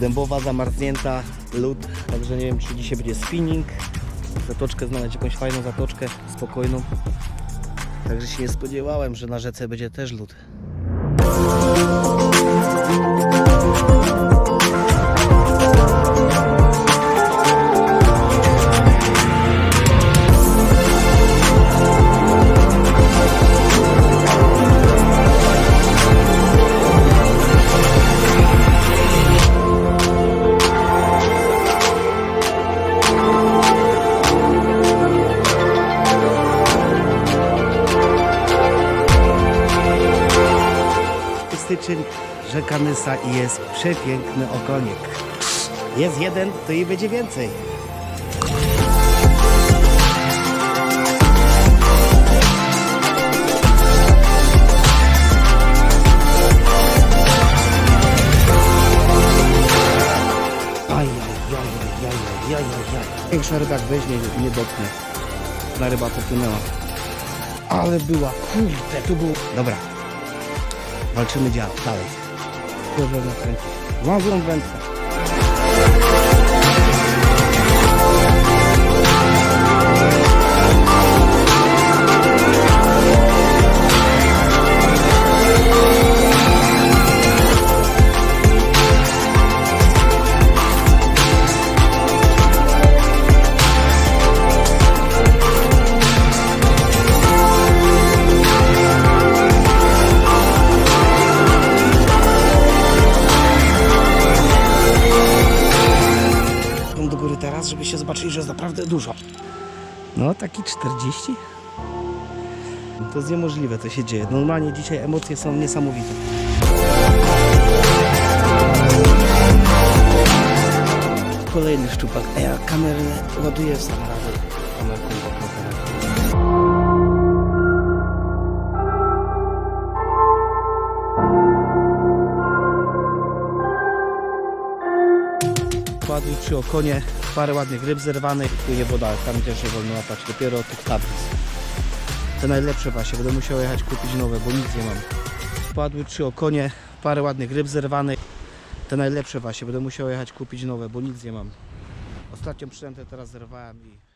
Dębowa zamarznięta, lód, także nie wiem czy dzisiaj będzie spinning. Zatoczkę znaleźć, jakąś fajną zatoczkę, spokojną. Także się nie spodziewałem, że na rzece będzie też lód. Styczeń, rzeka Nysa i jest przepiękny okonik. Jest jeden, to i będzie więcej. Większa ryba weźmie nie dotknie. Na ryba popłynęła. Ale była, kurde, tu był... Dobra, walczymy dział, dalej. Wędkę. Idą teraz, żebyście zobaczyli, że jest naprawdę dużo. No, taki 40? To jest niemożliwe, to się dzieje. Normalnie dzisiaj emocje są niesamowite. Kolejny szczupak. A ja kamerę ładuję w samochodzie. Kamerką. Padły trzy okonie, parę ładnych ryb zerwanych, płynie woda, tam też nie wolno łapać, dopiero od tych tablic. Te najlepsze właśnie, będę musiał jechać kupić nowe, bo nic nie mam. Wpadły trzy okonie, parę ładnych ryb zerwanych. Te najlepsze właśnie, będę musiał jechać kupić nowe, bo nic nie mam. Ostatnią przynętę teraz zerwałem i